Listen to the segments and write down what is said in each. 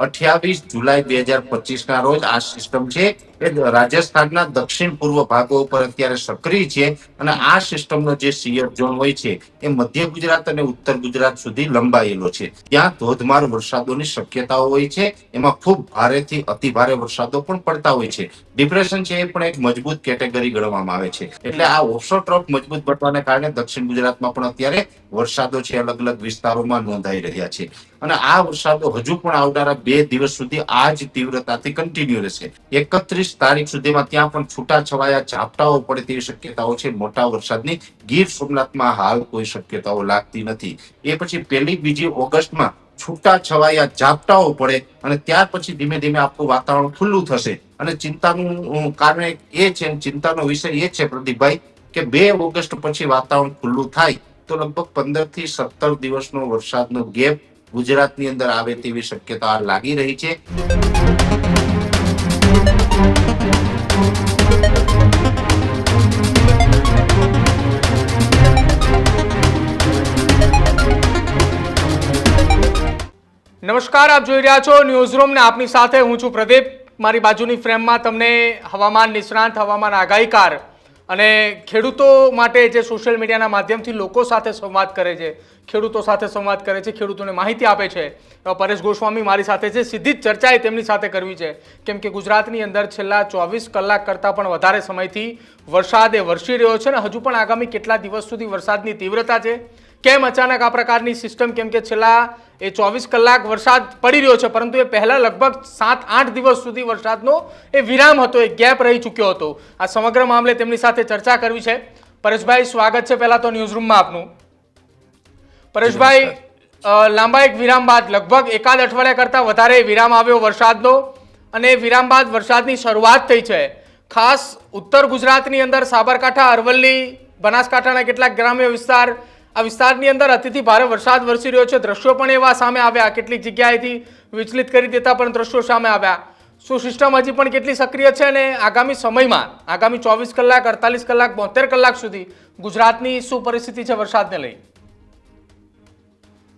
અઠ્યાવીસ જુલાઈ બે હજાર પચીસ ના રોજ આ સિસ્ટમ છે. રાજસ્થાનના દક્ષિણ પૂર્વ ભાગો ઉપર અત્યારે સક્રિય છે અને આ સિસ્ટમનો જે સિયર ઝોન હોય છે, એ મધ્ય ગુજરાત અને ઉત્તર ગુજરાત સુધી લંબાયેલો છે. ત્યાં ધોધમાર વરસાદોની શક્યતાઓ હોય છે, એમાં ખૂબ ભારેથી અતિ વરસાદો પણ પડતા હોય છે. ડિપ્રેશન છે એ પણ એક મજબૂત કેટેગરી ગણવામાં આવે છે. એટલે આ ઓફશોર ટ્રફ મજબૂત બનવાને કારણે દક્ષિણ ગુજરાતમાં પણ અત્યારે વરસાદો છે અલગ અલગ વિસ્તારોમાં નોંધાઈ રહ્યા છે. અને આ વરસાદો હજુ પણ આવનારા બે દિવસ સુધી આ જ તીવ્રતાથી કન્ટિન્યુ રહેશે. એકત્રીસ તારીખ સુધીમાં ત્યાં પણ છૂટા છવાયા ઝાપટાઓ પડે તેવી શક્યતાઓ છે. મોટા વરસાદની ગીર સોમનાથમાં હાલ કોઈ શક્યતાઓ લાગતી નથી. એ પછી પહેલી બીજી ઓગસ્ટમાં છૂટા છવાયા ઝાપટાઓ પડે અને ત્યાર પછી ધીમે ધીમે આપણું વાતાવરણ ખુલ્લું થશે. અને ચિંતાનું કારણ એ છે ચિંતાનો વિષય એ છે પ્રદીપભાઈ, કે બે ઓગસ્ટ પછી વાતાવરણ ખુલ્લું થાય તો લગભગ પંદરથી સત્તર દિવસનો વરસાદનો ગેપ ગુજરાતની અંદર આવે તેવી શક્યતા લાગી રહી છે. નમસ્કાર, આપ જોઈ રહ્યા છો ન્યૂઝરૂમ ને આપની સાથે હું છું પ્રદીપ. મારી બાજુની ફ્રેમમાં તમને હવામાન નિષ્ણાંત, હવામાન આગાહીકાર અને ખેડૂતો માટે જે સોશિયલ મીડિયાના માધ્યમથી લોકો સાથે સંવાદ કરે છે, ખેડૂતો સાથે સંવાદ કરે છે, ખેડૂતોને માહિતી આપે છે પરેશ ગોસ્વામી મારી સાથે છે. સીધી જ ચર્ચા એ તેમની સાથે કરવી છે. કેમ કે ગુજરાતની અંદર છેલ્લા ચોવીસ કલાક કરતાં પણ વધારે સમયથી વરસાદ એ વરસી રહ્યો છે ને હજુ પણ આગામી કેટલા દિવસ સુધી વરસાદની તીવ્રતા છે? કેમ અચાનક આ પ્રકારની સિસ્ટમ કેમ કે છેલ્લા એ ચોવીસ કલાક વરસાદ પડી રહ્યો છે પરંતુ એ પહેલાં લગભગ સાત આઠ દિવસ સુધી વરસાદનો એ વિરામ હતો એ ગેપ રહી ચૂક્યો હતો. આ સમગ્ર મામલે તેમની સાથે ચર્ચા કરવી છે. પરેશભાઈ સ્વાગત છે પહેલાં તો ન્યૂઝરૂમમાં આપનું. પરેશભાઈ લાંબા એક વિરામ બાદ લગભગ એકાદ અઠવાડિયા કરતાં વધારે વિરામ આવ્યો વરસાદનો અને વિરામ બાદ વરસાદની શરૂઆત થઈ છે. ખાસ ઉત્તર ગુજરાતની અંદર સાબરકાંઠા અરવલ્લી બનાસકાંઠાના કેટલાક ગ્રામ્ય વિસ્તાર આ વિસ્તારની અંદર અતિથી ભારે વરસાદ વરસી રહ્યો છે. દ્રશ્યો પણ એવા સામે આવ્યા. કેટલીક જગ્યાએથી વિચલિત કરી દેતા પણ દ્રશ્યો સામે આવ્યા. શું સિસ્ટમ હજી પણ કેટલી સક્રિય છે અને આગામી સમયમાં, આગામી ચોવીસ કલાક, અડતાલીસ કલાક, બોતેર કલાક સુધી ગુજરાતની શું પરિસ્થિતિ છે વરસાદને લઈ?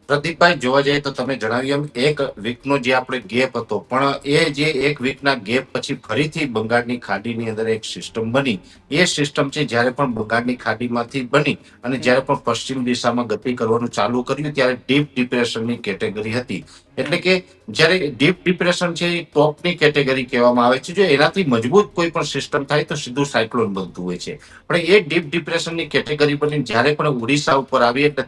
પ્રદીપભાઈ, જોવા જઈએ તો તમે જણાવ્યું એમ, એક વીકનો જે આપણે ગેપ હતો, પણ એ જે એક વીકના ગેપ પછી ફરીથી બંગાળની ખાડીની અંદર એક સિસ્ટમ બની. એ સિસ્ટમ છે જ્યારે પણ બંગાળની ખાડીમાંથી બની અને જ્યારે પણ પશ્ચિમ દિશામાં ગતિ કરવાનું ચાલુ કર્યું ત્યારે ડીપ ડિપ્રેશનની કેટેગરી હતી. એટલે કે જ્યારે ડીપ ડિપ્રેશન છે એ ટોપની કેટેગરી કહેવામાં આવે છે. જો એનાથી મજબૂત કોઈ પણ સિસ્ટમ થાય તો સીધું સાયક્લોન બનતું હોય છે. પણ એ ડીપ ડિપ્રેશનની કેટેગરી બની જ્યારે પણ ઓડિશા ઉપર આવી એટલે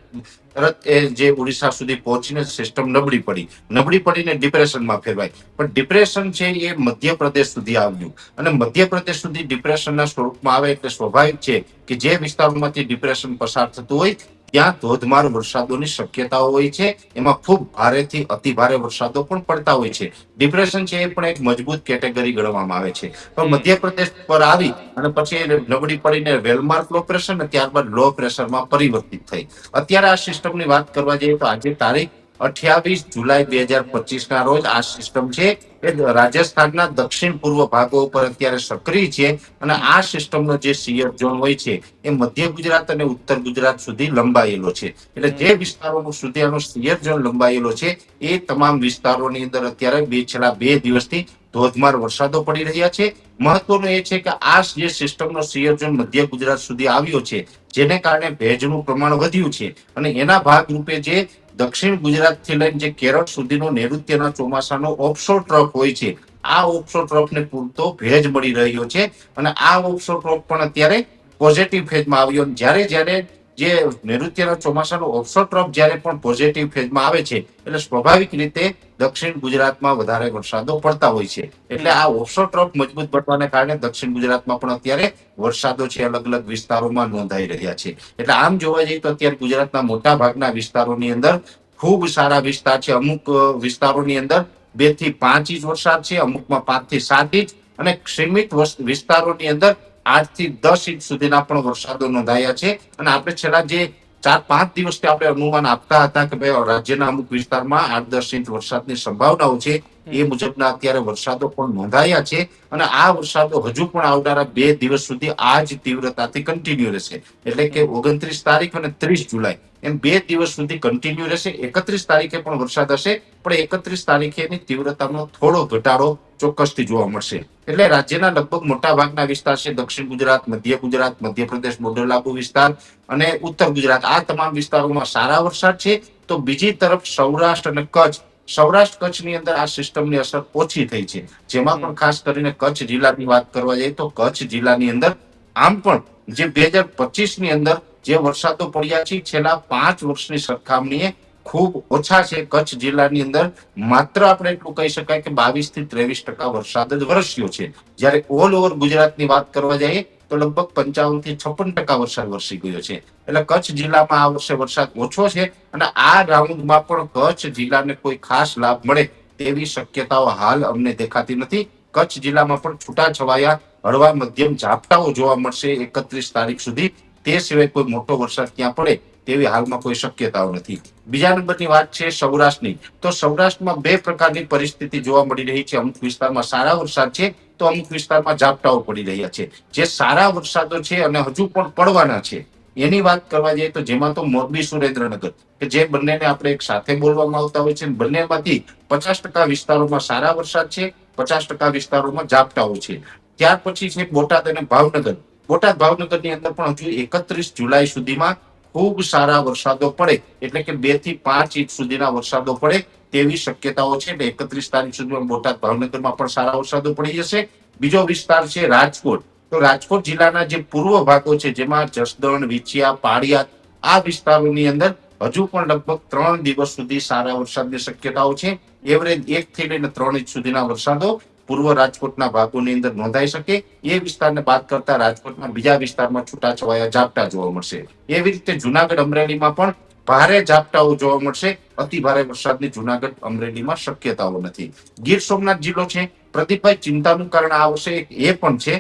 તરત એ જે ઓડિશા સુધી પહોંચીને સિસ્ટમ નબળી પડી. નબળી પડીને ડિપ્રેશનમાં ફેરવાય. પણ ડિપ્રેશન છે એ મધ્યપ્રદેશ સુધી આવ્યું. અને મધ્યપ્રદેશ સુધી ડિપ્રેશનના સ્વરૂપમાં આવે એટલે સ્વાભાવિક છે કે જે વિસ્તારોમાંથી ડિપ્રેશન પસાર થતું હોય ત્યાં ધોધમાર વરસાદોની શક્યતાઓ હોય છે. એમાં ખૂબ ભારેથી અતિ ભારે વરસાદો પણ પડતા હોય છે. ડિપ્રેશન છે એ પણ એક મજબૂત કેટેગરી ગણવામાં આવે છે. પણ મધ્યપ્રદેશ પર આવી અને પછી નબળી પડીને વેલમાર્ક લો પ્રેશર અને ત્યારબાદ લો પ્રેશરમાં પરિવર્તિત થઈ. અત્યારે આ સિસ્ટમની વાત કરવા જઈએ તો આજે તારીખ અઠ્યાવીસ જુલાઈ બે હજાર પચીસ ના રોજ આ સિસ્ટમ છે. એ રાજસ્થાનના દક્ષિણ પૂર્વ ભાગો ઉપર અત્યારે સક્રિય છે અને આ સિસ્ટમનો જે સિયર ઝોન હોય છે એ મધ્ય ગુજરાત અને ઉત્તર ગુજરાત સુધી લંબાયેલો છે. એટલે જે વિસ્તારોનો સુધી આનો સિયર ઝોન લંબાયેલો છે એ તમામ વિસ્તારોની અંદર અત્યારે બે છેલ્લા બે દિવસથી ધોધમાર વરસાદો પડી રહ્યા છે. મહત્વનું એ છે કે આ જે સિસ્ટમનો સિયર ઝોન મધ્ય ગુજરાત સુધી આવ્યો છે જેને કારણે ભેજનું પ્રમાણ વધ્યું છે અને એના ભાગરૂપે જે દક્ષિણ ગુજરાતથી લઈને જે કેરળ સુધીનો નૈઋત્યના ચોમાસાનો ઓફશોર ટ્રફ હોય છે, આ ઓફશોર ટ્રફને પૂરતો ભેજ મળી રહ્યો છે અને આ ઓફશોર ટ્રફ પણ અત્યારે પોઝિટિવ ફેઝમાં આવ્યો જ્યારે જ્યારે જે નૈઋત્યના ચોમાસાનો ઓફશોર ટ્રફ જ્યારે પણ પોઝિટિવ ફેઝમાં આવે છે, એટલે સ્વાભાવિક રીતે દક્ષિણ ગુજરાતમાં વધારે વરસાદો પડતા હોય છે. એટલે આ ઓફશોર ટ્રફ મજબૂત બનવાને કારણે દક્ષિણ ગુજરાતમાં પણ અત્યારે વરસાદો છે અલગ અલગ વિસ્તારોમાં નોંધાઈ રહ્યા છે. એટલે આમ જોવા જઈએ તો અત્યારે ગુજરાતના મોટા ભાગના વિસ્તારોની અંદર ખૂબ સારા વિસ્તાર છે. અમુક વિસ્તારોની અંદર બેથી પાંચ ઇંચ વરસાદ છે, અમુકમાં પાંચથી સાત ઇંચ અને સીમિત વસ- વિસ્તારોની અંદર આઠથી દસ ઇંચ સુધીના પણ વરસાદો નોંધાયા છે. અને આપણે છેલ્લા જે ચાર પાંચ દિવસથી આપણે અનુમાન આપતા હતા કે ભાઈ રાજ્યના અમુક વિસ્તારમાં આઠ દસ ઇંચ વરસાદની સંભાવનાઓ છે. એ મુજબના અત્યારે વરસાદો પણ નોંધાયા છે અને આ વરસાદો હજુ પણ આવનારા બે દિવસ સુધી આ જ તીવ્રતાથી કન્ટિન્યુ રહેશે. એટલે કે ઓગણત્રીસ તારીખ અને ત્રીસ જુલાઈ. એમ બે દિવસ સુધી કન્ટિન્યુ રહેશે. એકત્રીસ તારીખે પણ વરસાદ હશે પણ એકત્રીસ તારીખે એની તીવ્રતાનો થોડો ઘટાડો ચોક્કસથી જોવા મળશે. એટલે રાજ્યના લગભગ મોટા ભાગના વિસ્તાર છે દક્ષિણ ગુજરાત મધ્ય ગુજરાત મધ્યપ્રદેશ બોર્ડર લાગુ વિસ્તાર અને ઉત્તર ગુજરાત. આ તમામ વિસ્તારોમાં સારા વરસાદ છે. તો બીજી તરફ સૌરાષ્ટ્ર અને કચ્છ સૌરાષ્ટ્ર કચ્છની અંદર આ સિસ્ટમની અસર ઓછી થઈ છે. જેમાં પણ ખાસ કરીને કચ્છ જિલ્લાની વાત કરવા જઈએ તો કચ્છ જિલ્લાની અંદર આમ પણ જે બે હજાર પચીસની અંદર જે વરસાદો પડ્યા છે છેલ્લા પાંચ વર્ષની સરખામણીએ ખૂબ ઓછા છે કચ્છ જિલ્લાની અંદર. માત્ર આપણે એટલું કહી શકાય કે બાવીસથી ત્રેવીસ ટકા વરસાદ જ વરસ્યો છે. જ્યારે ઓલ ઓવર ગુજરાતની વાત કરવા જઈએ તો લગભગ પંચાવનથી છપ્પન ટકા વરસાદ વરસી ગયો છે. એટલે કચ્છ જિલ્લામાં આ વર્ષે વરસાદ ઓછો છે અને આ રાઉન્ડમાં પણ કચ્છ જિલ્લાને કોઈ ખાસ લાભ મળે તેવી શક્યતાઓ હાલ અમને દેખાતી નથી. કચ્છ જિલ્લામાં પણ છૂટા છવાયા હળવા મધ્યમ ઝાપટાઓ જોવા મળશે એકત્રીસ તારીખ સુધી. તે સિવાય કોઈ મોટો વરસાદ ક્યાં પડે તેવી હાલમાં કોઈ શક્યતાઓ નથી. બીજા નંબરની વાત છે સૌરાષ્ટ્રની. તો સૌરાષ્ટ્રમાં બે પ્રકારની પરિસ્થિતિ જોવા મળી રહી છે. અમુક વિસ્તારમાં સારા વરસાદ છે, તો અમુક વિસ્તારમાં ઝાપટાઓ પડી રહ્યા છે. જે સારા વરસાદો છે અને હજુ પણ પડવાના છે. એની વાત કરવા જઈએ તો જેમાં તો મોરબી સુરેન્દ્રનગર, કે જે બંનેને આપણે એક સાથે બોલવામાં આવતા હોય છે બંનેમાંથી પચાસ ટકા વિસ્તારોમાં સારા વરસાદ છે, પચાસ ટકા વિસ્તારોમાં ઝાપટાઓ છે. ત્યાર પછી છે બોટાદ અને ભાવનગર. બોટાદ ભાવનગરની અંદર પણ હજુ એકત્રીસ જુલાઈ સુધીમાં ખૂબ સારા વરસાદો પડે, એટલે કે બેથી પાંચ ઇંચ સુધીના વરસાદો પડે તેવી શક્યતાઓ છે. એટલે એકત્રીસ તારીખ સુધીમાં બોટાદ ભાવનગરમાં પણ સારા વરસાદો પડી જશે. બીજો વિસ્તાર છે રાજકોટ. તો રાજકોટ જિલ્લાના જે પૂર્વ ભાગો છે, જેમાં જસદણ, વિછિયા, પાળિયા આ વિસ્તારોની અંદર હજુ પણ લગભગ ત્રણ દિવસ સુધી સારા વરસાદની શક્યતાઓ છે. એવરેજ એક થી લઈને ત્રણ ઇંચ સુધીના વરસાદો પૂર્વ રાજકોટના ભાગોની અંદર નોંધાઈ શકે. એ વિસ્તારને બાદ કરતા રાજકોટના બીજા વિસ્તારમાં છૂટાછવાયા ઝાપટા જોવા મળશે. એવી રીતે જુનાગઢ અમરેલીમાં પણ ભારે ઝાપટાઓ જોવા મળશે. અતિ ભારે વરસાદની જુનાગઢ અમરેલીમાં શક્યતાઓ નથી. ગીર સોમનાથ જિલ્લો છે. પ્રદીપભાઈ ચિંતાનું કારણ આવશે એ પણ છે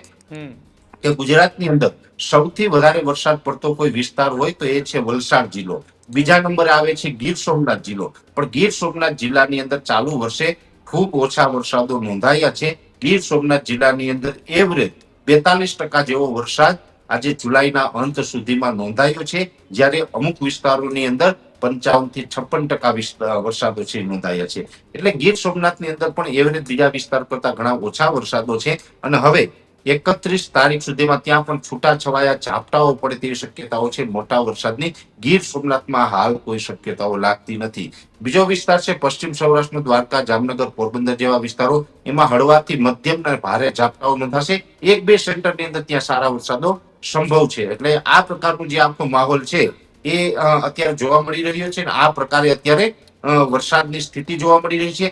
કે ગુજરાતની અંદર સૌથી વધારે વરસાદ પડતો કોઈ વિસ્તાર હોય તો એ છે વલસાડ જિલ્લો. બીજા નંબરે આવે છે ગીર સોમનાથ જિલ્લો. પણ ગીર સોમનાથ જિલ્લાની અંદર ચાલુ વર્ષે ખૂબ ઓછા વરસાદો નોંધાયા છે. ગીર સોમનાથ જિલ્લાની અંદર એવરેજ બેતાલીસ ટકા જેવો વરસાદ આજે જુલાઈના અંત સુધીમાં નોંધાયો છે. જ્યારે અમુક વિસ્તારોની અંદર પંચાવનથી છપ્પન ટકા વરસાદો છે, નોંધાયા છે. એટલે ગીર સોમનાથની અંદર પણ એવરેજ બીજા વિસ્તાર કરતા ઘણા ઓછા વરસાદો છે. અને હવે એકત્રીસ તારીખ સુધીમાં ત્યાં પણ છૂટા છવાયા ઝાપટાઓ પડે તેવી શક્યતાઓ છે. મોટા વરસાદની ગીર સોમનાથમાં હાલ કોઈ શક્યતાઓ લાગતી નથી. બીજો વિસ્તાર છે પશ્ચિમ સૌરાષ્ટ્રનો દ્વારકા, જામનગર, પોરબંદર જેવા વિસ્તારો એમાં હળવાથી મધ્યમ અને ભારે ઝાપટાઓ નોંધાશે. એક બે સેન્ટરની અંદર ત્યાં સારા વરસાદો સંભવ છે. એટલે આ પ્રકારનું જે આખો માહોલ છે એ અત્યારે જોવા મળી રહ્યો છે અને આ પ્રકારે અત્યારે વરસાદની સ્થિતિ જોવા મળી રહી છે.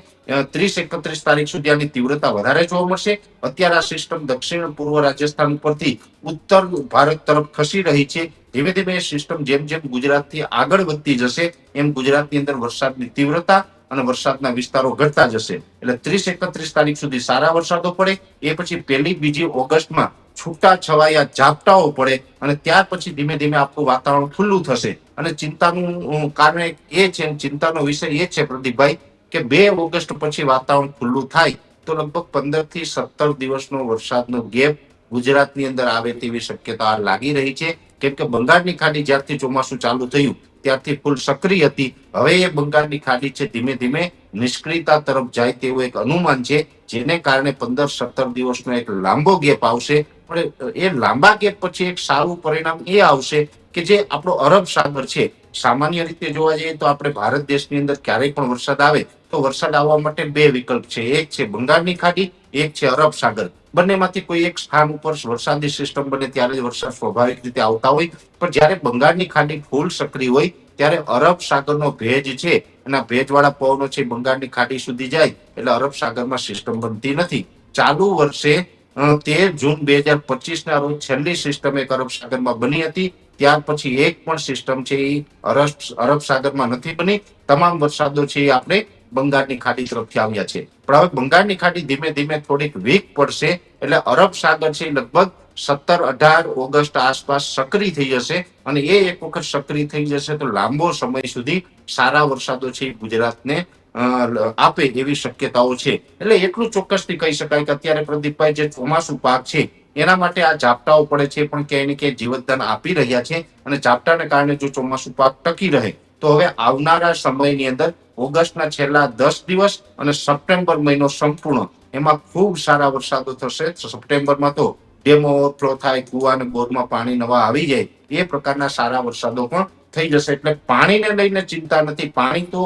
ત્રીસ એકત્રીસ તારીખ સુધી આની તીવ્રતા વધારે જોવા મળશે. અત્યારે આ સિસ્ટમ દક્ષિણ પૂર્વ રાજસ્થાન ઉપરથી ઉત્તર ભારત તરફ ખસી રહી છે. ધીમે ધીમે સિસ્ટમ જેમ જેમ ગુજરાતથી આગળ વધતી જશે, એમ ગુજરાતની અંદર વરસાદની તીવ્રતા અને વરસાદના વિસ્તારો ઘટતા જશે. એટલે ત્રીસ એકત્રીસ તારીખ સુધી સારા વરસાદો પડે. એ પછી પહેલી બીજી ઓગસ્ટમાં છૂટા છવાયા ઝાપટાઓ પડે અને ત્યાર પછી ધીમે ધીમે આપણું વાતાવરણ ખુલ્લું થશે. અને ચિંતાનું કારણ એ છે, ચિંતાનો વિષય એ છે, પ્રદીપભાઈ, કે બે ઓગસ્ટ પછી વાતાવરણ ખુલ્લું થાય તો લગભગ પંદરથી સત્તર દિવસનો વરસાદનો ગેપ ગુજરાતની અંદર આવે તેવી શક્યતા લાગી રહી છે. કેમ કે બંગાળની ખાડી જ્યારથી ચોમાસું ચાલુ થયું, ત્યારથી ફૂલ સક્રિય હતી. હવે એ બંગાળની ખાડી છે ધીમે ધીમે નિષ્ક્રિયતા તરફ જાય તેવું એક અનુમાન છે, જેને કારણે પંદર સત્તર દિવસનો એક લાંબો ગેપ આવશે પણ એ લાંબા ગેપ પછી એક સારું પરિણામ એ આવશે કે જે આપણો અરબ સાગર છે. સામાન્ય રીતે જોવા જઈએ તો આપણે ભારત દેશની અંદર ક્યારેય પણ વરસાદ આવે તો વરસાદ આવવા માટે બે વિકલ્પ છે. એક છે બંગાળની ખાડી, એક છે અરબ સાગર. બંનેમાંથી કોઈ એક સ્થાન ઉપર વરસાદી સિસ્ટમ બને ત્યારે જ વરસાદ સ્વાભાવિક રીતે આવતા હોય. પણ જ્યારે બંગાળની ખાડી ફૂલ સક્રિય હોય, ત્યારે અરબ સાગરનો ભેજ છે અને ભેજવાળા પવનો છે બંગાળની ખાડી સુધી જાય એટલે અરબ સાગરમાં સિસ્ટમ બનતી નથી. ચાલુ વર્ષે તેર જૂન બે હજાર પચીસના રોજ છેલ્લી સિસ્ટમ એક અરબ સાગરમાં બની હતી. ત્યાર પછી એક પણ સિસ્ટમ છે એ અરબ અરબ સાગરમાં નથી બની. તમામ વરસાદો છે એ આપણે બંગાળની ખાડી તરફથી આવ્યા છે. પણ હવે બંગાળની ખાડી ધીમે ધીમે થોડીક વીક પડશે. એટલે અરબ સાગર છે લગભગ સત્તર અઢાર ઓગસ્ટ આસપાસ સક્રિય થઈ જશે. અને એ એક વખત સક્રિય થઈ જશે તો લાંબો સમય સુધી સારા વરસાદો છે ગુજરાતને આપે એવી શક્યતાઓ છે. એટલે એટલું ચોક્કસથી કહી શકાય કે અત્યારે પ્રદીપભાઈ જે ચોમાસું પાક છે, એના માટે આ ઝાપટાઓ પડે છે, પણ ક્યાંય ને ક્યાંય જીવતદાન આપી રહ્યા છે અને ઝાપટાને કારણે જો ચોમાસું પાક ટકી રહે, તો હવે આવનારા સમયની અંદર ઓગસ્ટના છેલ્લા દસ દિવસ અને સપ્ટેમ્બર મહિનો સંપૂર્ણ. એમાં ખૂબ સારા વરસાદો થશે. સપ્ટેમ્બરમાં તો ડેમો, ઓવરફ્લો થાય કુવા અને બોરમાં પાણી નવા આવી જાય, એ પ્રકારના સારા વરસાદો પણ થઈ જશે એટલે પાણીને લઈને ચિંતા નથી. પાણી તો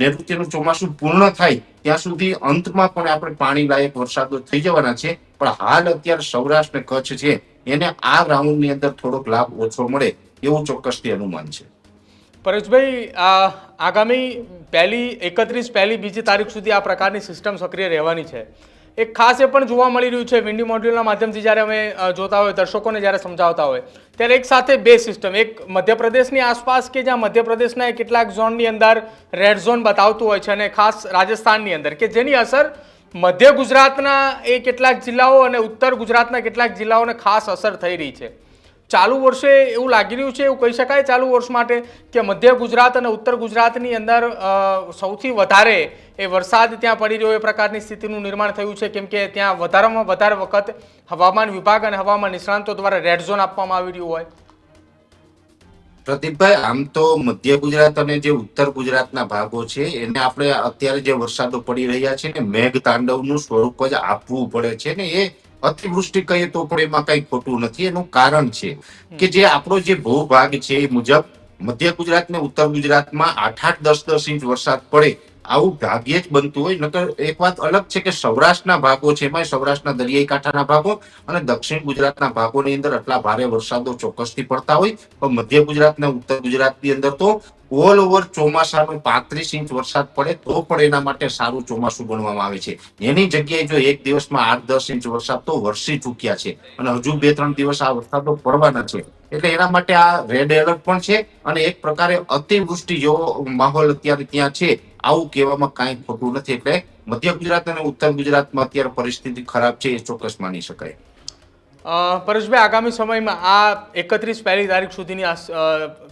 નૈઋત્યનું ચોમાસું પૂર્ણ થાય ત્યાં સુધી અંતમાં પણ આપણે પાણી લાયક વરસાદો થઈ જવાના છે. પણ હાલ અત્યારે સૌરાષ્ટ્ર કચ્છ છે, એને આ રાઉન્ડની અંદર થોડોક લાભ ઓછો મળે એવું ચોક્કસથી અનુમાન છે. પરેશભાઈ આગામી પહેલી, એકત્રીસ પહેલી બીજી તારીખ સુધી આ પ્રકારની સિસ્ટમ સક્રિય રહેવાની છે. એક ખાસ એ પણ જોવા મળી રહ્યું છે વિન્ડી મોડ્યુલના માધ્યમથી જ્યારે અમે જોતા હોય, દર્શકોને જ્યારે સમજાવતા હોય, ત્યારે એક સાથે બે સિસ્ટમ એક મધ્યપ્રદેશની આસપાસ કે જ્યાં મધ્યપ્રદેશના કેટલાક ઝોનની અંદર રેડ ઝોન બતાવતું હોય છે અને ખાસ રાજસ્થાનની અંદર, કે જેની અસર મધ્ય ગુજરાતના એ કેટલાક જિલ્લાઓ અને ઉત્તર ગુજરાતના કેટલાક જિલ્લાઓને ખાસ અસર થઈ રહી છે. ચાલુ વર્ષે એવું લાગી રહ્યું છે, એવું કહી શકાય ચાલુ વર્ષ માટે કે મધ્ય ગુજરાત અને ઉત્તર ગુજરાતની અંદર સૌથી વધારે એ વરસાદ ત્યાં પડી રહ્યો, એ પ્રકારની સ્થિતિનું નિર્માણ થયું છે. કેમ કે ત્યાં વધારામાં વધારે વખત હવામાન વિભાગ અને હવામાન નિષ્ણાંતો દ્વારા રેડ ઝોન આપવામાં આવી રહ્યું હોય. પ્રદીપભાઈ, આમ તો મધ્ય ગુજરાત અને જે ઉત્તર ગુજરાતના ભાગો છે, એને આપણે અત્યારે જે વરસાદો પડી રહ્યા છે ને મેઘ તાંડવનું સ્વરૂપ જ આપવું પડે છે ને એ અતિવૃષ્ટિ કહીએ તો પણ એમાં કઈ ખોટું નથી. એનું કારણ છે કે જે આપણો જે ભૂભાગ છે એ મુજબ મધ્ય ગુજરાત ને ઉત્તર ગુજરાતમાં આઠ આઠ દસ દસ ઇંચ વરસાદ પડે આવું ભાગ્યે જ બનતું હોય, નકર એક વાત અલગ છે કે સૌરાષ્ટ્રના ભાગો છે એમાં સૌરાષ્ટ્રના દરિયાઈ કાંઠાના ભાગો અને દક્ષિણ ગુજરાતના ભાગોની અંદર આટલા ભારે વરસાદો ચોક્કસથી પડતા હોય, પણ મધ્ય ગુજરાત ને ઉત્તર ગુજરાતની અંદર તો ઓલ ઓવર ચોમાસાનો પાંત્રીસ ઇંચ વરસાદ પડે તો પણ એના માટે સારું ચોમાસું ગણવામાં આવે છે. એની જગ્યાએ જો એક દિવસમાં આઠ દસ ઇંચ વરસાદ તો વરસી ચૂક્યા છે અને હજુ બે ત્રણ દિવસ આ વરસાદો પડવાના છે. એટલે એના માટે આ રેડ એલર્ટ પણ છે અને એક પ્રકારે અતિવૃષ્ટિ જેવો માહોલ અત્યારે ત્યાં છે. આવું કહેવામાં કાંઈ ખોટું નથી એટલે મધ્ય ગુજરાત અને ઉત્તર ગુજરાતમાં અત્યારે પરિસ્થિતિ ખરાબ છે એ ચોક્કસ માની શકાય. પરેશભાઈ, આગામી સમયમાં આ એકત્રીસ પહેલી તારીખ સુધીની આ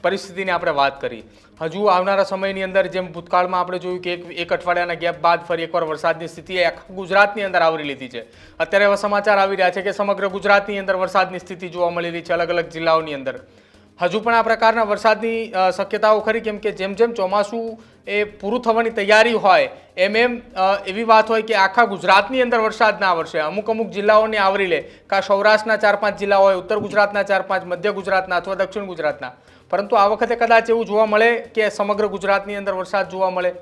પરિસ્થિતિની આપણે વાત કરી. હજુ આવનારા સમયની અંદર જેમ ભૂતકાળમાં આપણે જોયું કે એક એક અઠવાડિયાના ગેપ બાદ ફરી એકવાર વરસાદની સ્થિતિ આખા ગુજરાતની અંદર આવરી લીધી છે. અત્યારે એવા સમાચાર આવી રહ્યા છે કે સમગ્ર ગુજરાતની અંદર વરસાદની સ્થિતિ જોવા મળી રહી છે અલગ અલગ જિલ્લાઓની અંદર. હજુ પણ આ પ્રકારના વરસાદની શક્યતાઓ ખરી? કેમ કે જેમ જેમ ચોમાસું એ પૂરું થવાની તૈયારી હોય, એમ એમ એવી વાત હોય કે આખા ગુજરાતની અંદર વરસાદ ના આવશે અમુક અમુક જિલ્લાઓને આવરી લે. કાં સૌરાષ્ટ્રના ચાર પાંચ જિલ્લા હોય, ઉત્તર ગુજરાતના ચાર પાંચ, મધ્ય ગુજરાતના અથવા દક્ષિણ ગુજરાતના. પરંતુ આ વખતે કદાચ એવું જોવા મળે કે સમગ્ર ગુજરાતની અંદર વરસાદ જોવા મળે?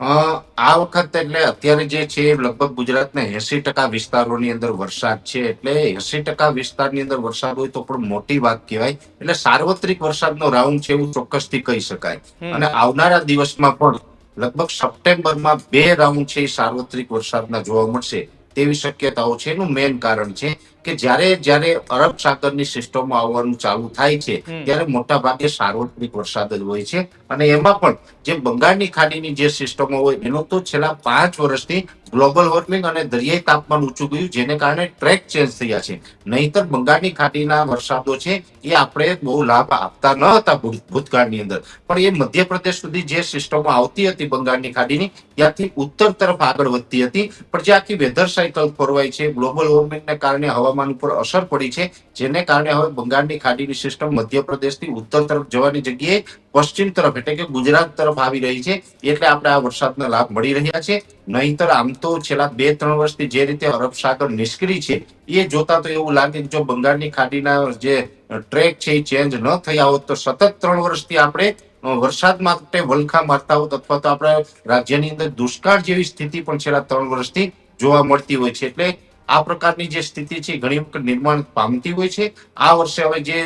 આ વખત એટલે અત્યારે જે છે લગભગ ગુજરાતના એસી ટકા વિસ્તારોની અંદર વરસાદ છે. એટલે એસી ટકા વિસ્તારની અંદર વરસાદ હોય તો પણ મોટી વાત કહેવાય. એટલે સાર્વત્રિક વરસાદનો રાઉન્ડ છે એવું ચોક્કસથી કહી શકાય. અને આવનારા દિવસમાં પણ લગભગ સપ્ટેમ્બરમાં બે રાઉન્ડ છે એ સાર્વત્રિક વરસાદના જોવા મળશે. તેવી શક્યતાઓ છે એનું મેઇન કારણ છે. કે જ્યારે જ્યારે અરબ સાગરની સિસ્ટમો આવવાનું ચાલુ થાય છે. ત્યારે મોટા ભાગે સાર્વત્રિક વરસાદ જ હોય છે. અને એમાં પણ જે બંગાળની ખાડીની જે સિસ્ટમો હોય એનો તો છેલ્લા પાંચ વર્ષથી ગ્લોબલ વોર્મિંગ અને દરિયાઈ તાપમાન ઊંચું ગયું જેને કારણે ટ્રેક ચેન્જ થયા છે. નહીતર બંગાળની ખાડીના વરસાદો છે એ આપણે બહુ લાભ આપતા ન હતા ભૂતકાળની અંદર. પણ એ મધ્યપ્રદેશ સુધી જે સિસ્ટમો આવતી હતી બંગાળની ખાડીની ત્યાંથી ઉત્તર તરફ આગળ વધતી હતી. પણ જે આખી વેધર સાયકલ ફોરવાય છે ગ્લોબલ વોર્મિંગને કારણે હવામાન ઉપર અસર પડી છે, જેને કારણે હવે બંગાળની ખાડીની સિસ્ટમ મધ્યપ્રદેશથી ઉત્તર તરફ જવાની જગ્યાએ પશ્ચિમ તરફ એટલે કે ગુજરાત તરફ આવી રહી છે, એટલે આપણે આ વરસાદના લાભ મળી રહ્યા છે. નહીતર આમ તો છેલ્લા બે ત્રણ વર્ષથી જે રીતે અરબ સાગર નિષ્ક્રિય છે, એ જોતા તો એવું લાગે કે જો બંગાળની ખાડીના જે ટ્રેક છે એ ચેન્જ ન થયા હોત તો સતત ત્રણ વર્ષથી આપણે વરસાદ માટે વલખા મારતા હોત અથવા તો આપણા રાજ્યની અંદર દુષ્કાળ જેવી સ્થિતિ પણ છેલ્લા ત્રણ વર્ષથી જોવા મળતી હોય છે. એટલે આ પ્રકારની જે સ્થિતિ છે, ઘણી વખત નિર્માણ પામતી હોય છે. આ વર્ષે હવે જે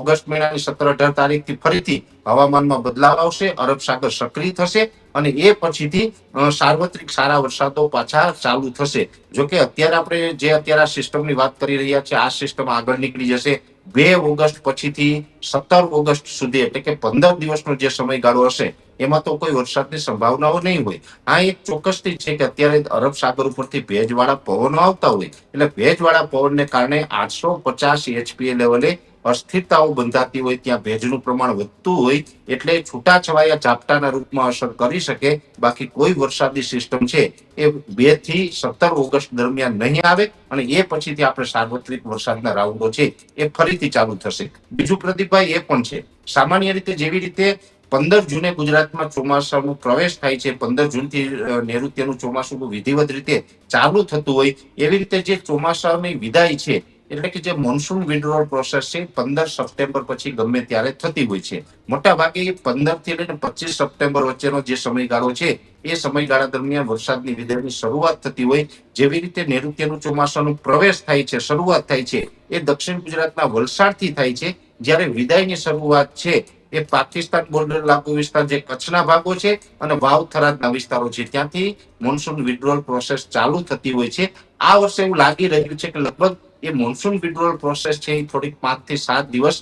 ઓગસ્ટ મહિનાની સત્તર અઢાર તારીખથી ફરીથી હવામાનમાં બદલાવ આવશે, અરબ સાગર સક્રિય થશે અને એ પછીથી સાર્વત્રિક સારા વરસાદો પાછા ચાલુ થશે. જો કે અત્યારે આપણે જે અત્યારે આ સિસ્ટમની વાત કરી રહ્યા છીએ, આ સિસ્ટમ આગળ નીકળી જશે બે ઓગસ્ટ પછીથી સત્તર ઓગસ્ટ સુધી, એટલે કે પંદર દિવસનો જે સમયગાળો હશે એમાં તો કોઈ વરસાદની સંભાવનાઓ નહીં હોય. આ એક ચોક્કસથી છે કે અત્યારે અરબ સાગર ઉપરથી ભેજવાળા પવનો આવતા હોય, એટલે ભેજવાળા પવનને કારણે આઠસો પચાસ એચપીએ લેવલે અસ્થિરતાઓ બંધાતી હોય, ત્યાં ભેજનું પ્રમાણ વધતું હોય, એટલે છૂટાછવાયા ઝાપટાના રૂપમાં અસર કરી શકે. બાકી કોઈ વરસાદી સિસ્ટમ છે એ બેથી સત્તર ઓગસ્ટ દરમિયાન નહીં આવે અને એ પછીથી આપણે સાર્વત્રિક વરસાદના રાઉન્ડો છે એ ફરીથી ચાલુ થશે. બીજું પ્રદીપભાઈ એ પણ છે. સામાન્ય રીતે જેવી રીતે પંદર જૂને ગુજરાતમાં ચોમાસાનો પ્રવેશ થાય છે, પંદર જૂનથી નૈઋત્યનું ચોમાસું વિધિવત રીતે ચાલુ થતું હોય, એવી રીતે જે ચોમાસાની વિદાય છે, એટલે કે જે મોન્સૂન વિડ્રોલ પ્રોસેસ છે, પંદર સપ્ટેમ્બર પછી ગમે ત્યારે થતી હોય છે. મોટા ભાગે પંદરથી લઈને પચીસ સપ્ટેમ્બર વચ્ચેનો જે સમયગાળો છે, એ સમયગાળા દરમિયાન વરસાદની વિદાયની શરૂઆત થતી હોય, જેવી રીતે નૈઋત્યનું ચોમાસાનો પ્રવેશ થાય છે, શરૂઆત થાય છે, એ દક્ષિણ ગુજરાતના વલસાડથી થાય છે, જ્યારે વિદાયની શરૂઆત છે એ પાકિસ્તાન બોર્ડર લાગુ વિસ્તાર જે કચ્છના ભાગો છે અને વાવ થરાદના વિસ્તારો છે. ત્યાંથી મોન્સૂન વિડ્રોલ પ્રોસેસ ચાલુ થતી હોય છે. આ વર્ષે એવું લાગી રહ્યું છે કે લગભગ એ મોન્સૂન વિડ્રોલ પ્રોસેસ છે એ થોડીક પાંચથી સાત દિવસ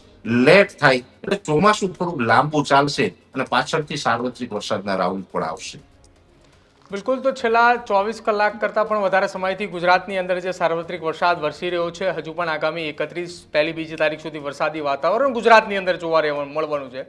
લેટ થાય. એટલે ચોમાસું થોડુંક લાંબુ ચાલશે અને પાછળથી સાર્વત્રિક વરસાદના રાઉન્ડ પણ આવશે. બિલકુલ, તો છેલ્લા ચોવીસ કલાક કરતાં પણ વધારે સમયથી ગુજરાતની અંદર જે સાર્વત્રિક વરસાદ વરસી રહ્યો છે, હજુ પણ આગામી એકત્રીસ પહેલી બીજી તારીખ સુધી વરસાદી વાતાવરણ ગુજરાતની અંદર જોવા મળવાનું છે.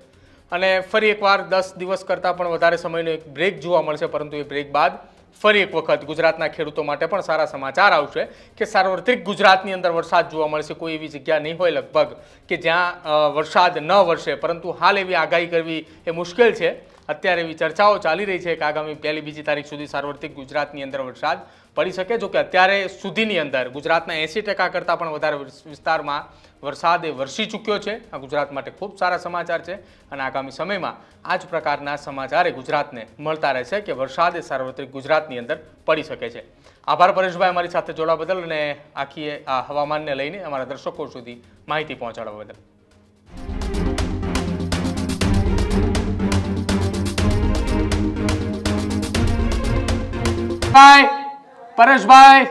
અને ફરી એકવાર દસ દિવસ કરતાં પણ વધારે સમયનો એક બ્રેક જોવા મળશે, પરંતુ એ બ્રેક બાદ ફરી એક વખત ગુજરાતના ખેડૂતો માટે પણ સારા સમાચાર આવશે કે સાર્વત્રિક ગુજરાતની અંદર વરસાદ જોવા મળશે. કોઈ એવી જગ્યા નહીં હોય લગભગ કે જ્યાં વરસાદ ન વરસે, પરંતુ હાલ એવી આગાહી કરવી એ મુશ્કેલ છે. અત્યારે એવી ચર્ચાઓ ચાલી રહી છે કે આગામી પહેલી બીજી તારીખ સુધી સાર્વત્રિક ગુજરાતની અંદર વરસાદ પડી શકે જો કે અત્યારે સુધીની અંદર ગુજરાતના એંસી ટકા કરતાં પણ વધારે વિસ્તારમાં વરસાદ એ વરસી ચૂક્યો છે. આ ગુજરાત માટે ખૂબ સારા સમાચાર છે અને આગામી સમયમાં આ જ પ્રકારના સમાચાર એ ગુજરાતને મળતા રહેશે કે વરસાદ એ સાર્વત્રિક ગુજરાતની અંદર પડી શકે છે. આભાર પરેશભાઈ અમારી સાથે જોડાવા બદલ અને આખી આ હવામાનને લઈને અમારા દર્શકો સુધી માહિતી પહોંચાડવા બદલ. ભાઈ પરેશભાઈ